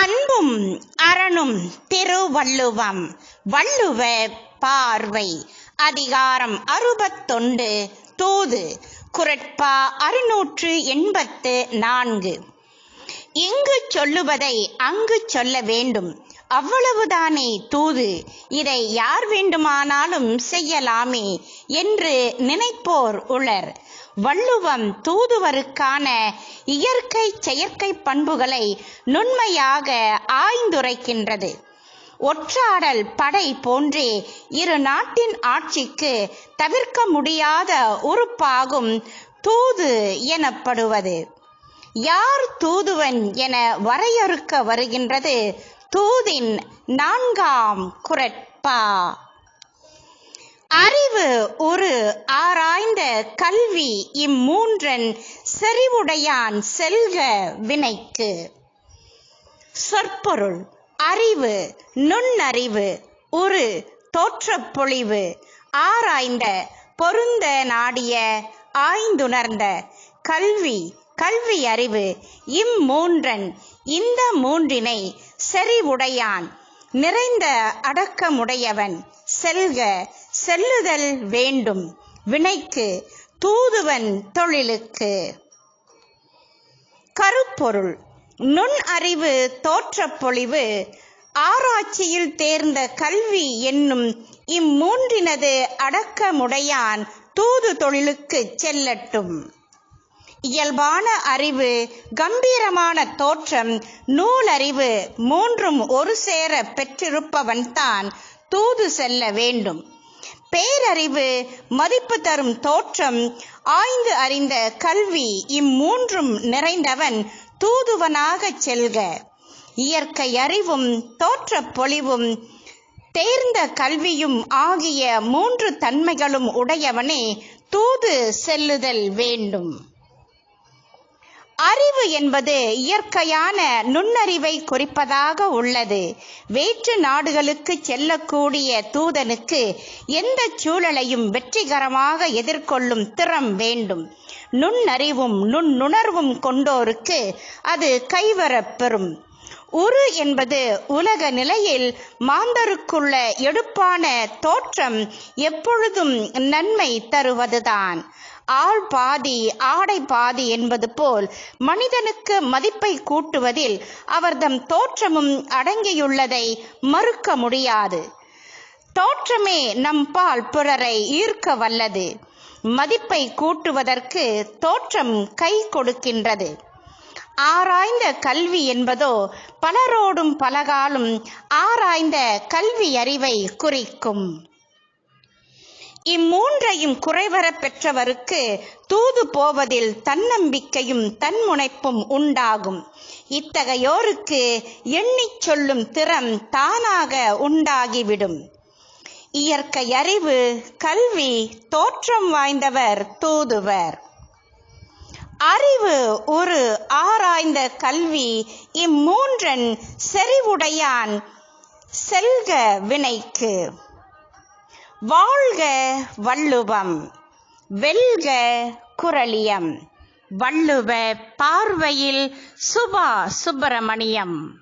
அன்பும் அரணும் திருவள்ளுவம். வள்ளுவ பார்வை. அதிகாரம் அறுபத்தொண்டு தூது. குரட்பா அறுநூற்று எண்பத்து நான்கு. இங்கு சொல்லுவதை அங்கு சொல்ல வேண்டும். அவ்வளவுதானே தூது? இதை யார் வேண்டுமானாலும் செய்யலாமே என்று நினைப்போர் உளர். வள்ளுவம் தூதுவருக்கான இயற்கை செயற்கை பண்புகளை நுண்மையாக ஆய்ந்துரைக்கின்றது. ஒற்றாடல் படை போன்றே இரு நாட்டின் ஆட்சிக்கு தவிர்க்க முடியாத உறுப்பாகும் தூது எனப்படுவது. யார் தூதுவன் என வரையறுக்க வருகின்றது? தூதின் நான்காம் குரட்பா. அறிவு ஒரு ஆராய்ந்த கல்வி இம்மூன்றன் செறிவுடையான் செல்க வினைக்கு. சொற்பொருள் அறிவு நுண்ணறிவு ஒரு தோற்றப்பொழிவு ஆராய்ந்த பொருந்த நாடிய ஆய்ந்துணர்ந்த கல்வி கல்வி அறிவு. இம்மூன்றன் இந்த மூன்றினை செறிவுடையான். நிறைந்த அடக்கமுடையவன் செல்க செல்லுதல் வேண்டும். வினைக்கு தூதுவன் தொழிலுக்கு. கருப்பொருள் நுண் அறிவு தோற்றப்பொழிவு ஆராய்ச்சியில் தேர்ந்த கல்வி என்னும் இம்மூன்றினது அடக்கமுடையான் தூது தொழிலுக்குச் செல்லட்டும். இயல்பான அறிவு கம்பீரமான தோற்றம் நூலறிவு மூன்றும் ஒரு சேர பெற்றிருப்பவன்தான் தூது செல்ல வேண்டும். பேரறிவு மதிப்பு தரும் தோற்றம் ஆய்ந்து அறிந்த கல்வி இம்மூன்றும் நிறைந்தவன் தூதுவனாகச் செல்க. இயற்கை அறிவும் தோற்றப் பொலிவும் தேர்ந்த கல்வியும் ஆகிய மூன்று தன்மைகளும் உடையவனே தூது செல்லுதல் வேண்டும். அறிவு என்பது இயற்கையான நுண்ணறிவை குறிப்பதாக உள்ளது. வேற்று நாடுகளுக்கு செல்லக்கூடிய தூதனுக்கு எந்த சூழலையும் வெற்றிகரமாக எதிர்கொள்ளும் திறம் வேண்டும். நுண்ணறிவும் நுண்ணுணர்வும் கொண்டோருக்கு அது கைவரப்பெறும் உரு என்பது உலக நிலையில் மாந்தருக்குள்ள எடுப்பான தோற்றம் எப்பொழுதும் நன்மை தருவதுதான். ஆள் பாதி ஆடை பாதி என்பது போல் மனிதனுக்கு மதிப்பை கூட்டுவதில் அவர்தம் தோற்றமும் அடங்கியுள்ளதை மறுக்க முடியாது. தோற்றமே நம் பால் பிறரை ஈர்க்க வல்லது. மதிப்பை கூட்டுவதற்கு தோற்றம் கை கொடுக்கின்றது. ஆராய்ந்த கல்வி என்பதோ பலரோடும் பலகாலும் ஆராய்ந்த கல்வி அறிவை குறிக்கும். இம்மூன்றையும் குறைவரப் பெற்றவருக்கு தூது போவதில் தன்னம்பிக்கையும் தன்முனைப்பும் உண்டாகும். இத்தகையோருக்கு எண்ணிச் சொல்லும் திறம் தானாக உண்டாகிவிடும். இயற்கை அறிவு கல்வி தோற்றம் வாய்ந்தவர் தூதுவர். அறிவு ஒரு ஆராய்ந்த கல்வி இம்மூன்றன் செறிவுடையான் செல்க வினைக்கு. வாழ்க வள்ளுவம் வெல்க குரலியம் வள்ளுவ பார்வையில் சுபா சுப்பிரமணியம்.